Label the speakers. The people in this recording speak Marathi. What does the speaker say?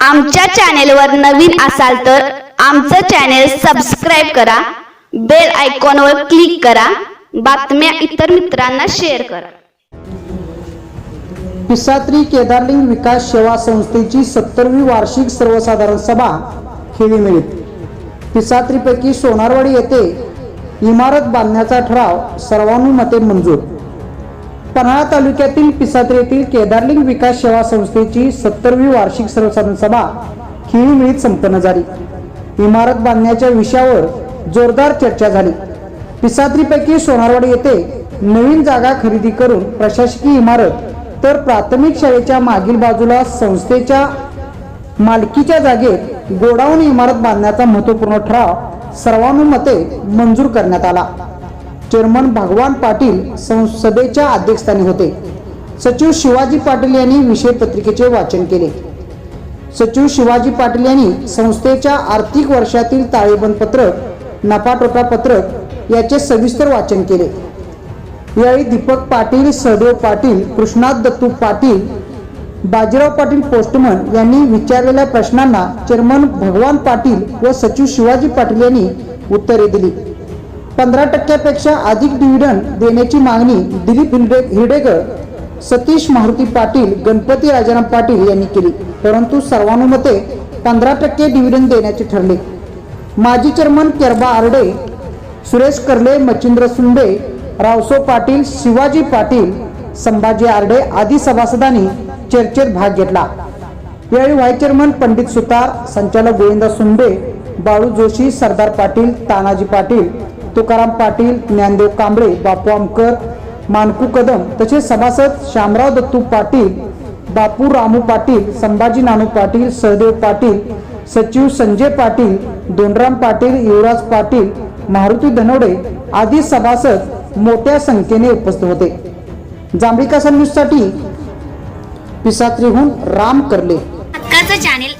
Speaker 1: आमच्या चॅनेलवर नवीन असाल तर आमचं चॅनेल सबस्क्राईब करा बेल आयकॉनवर क्लिक करा बातम्या इतर मित्रांना शेअर करा.
Speaker 2: पिसात्री केदारलिंग विकास सेवा संस्थेची सत्तरवी वार्षिक सर्वसाधारण सभा खेळीमेळीत. पिसात्रीपैकी सोनारवाडी येथे इमारत बांधण्याचा ठराव सर्वानुमते मंजूर. पन्हाळा तालुक्यातील पिसात्र येथील केदारलिंग विकास सेवा संस्थेची सत्तरवी वार्षिक सर्वसाधारण सभा खेळीमेळीत संपन्न झाली. इमारत बांधण्याच्या विषयावर जोरदार चर्चा झाली. पिसात्रीपैकी सोनारवाडी येथे नवीन जागा खरेदी करून प्रशासकीय इमारत तर प्राथमिक शाळेच्या मागील बाजूला संस्थेच्या मालकीच्या जागेत गोडाऊन इमारत बांधण्याचा महत्त्वपूर्ण ठराव सर्वानुमते मंजूर करण्यात आला. चेअरमन भगवान पाटील संसदेच्या अध्यक्षस्थानी होते. सचिव शिवाजी पाटील यांनी विषय पत्रिकेचे वाचन केले. सचिव शिवाजी पाटील यांनी संस्थेच्या आर्थिक वर्षातील ताळेबंद पत्रक नफाटोटा पत्रक याचे सविस्तर वाचन केले. यावेळी दीपक पाटील सहदेव पाटील कृष्णाथ दत्तू पाटील बाजीराव पाटील पोस्टमन यांनी विचारलेल्या प्रश्नांना चेअरमन भगवान पाटील व सचिव शिवाजी पाटील यांनी उत्तरे दिली. पंधरा टक्क्यापेक्षा अधिक डिव्हिडंड देण्याची मागणी दिलीप हिरडे हिरडेकर सतीश मारुती पाटील गणपती राजाराम पाटील यांनी केली. परंतु सर्वानुमते पंधरा टक्के डिव्हिडंड देण्याचे ठरले. माजी चेअरमन केरबा आरडे सुरेश कर्ले मच्छिंद्र सुंबे रावसो पाटील शिवाजी पाटील संभाजी आरडे आदी सभासदांनी चर्चेत भाग घेतला. यावेळी व्हाईस चेअरमन पंडित सुतार संचालक गोविंदा सुंबे बाळू जोशी सरदार पाटील तानाजी पाटील तुकाराम पाटील ज्ञानदेव कांबळे बापू आमकर मानकू कदम तसेच सभासद श्यामराव दत्तू पाटील बापू रामू पाटील संभाजी नानू पाटील सहदेव पाटील सचिव संजय पाटील दोनराम पाटील युवराज पाटील मारुती धनवडे आदी सभासद मोठ्या संख्येने उपस्थित होते. जांभळी न्यूजसाठी पिसात्रीहून राम करले.
Speaker 3: हक्काचं चॅनेल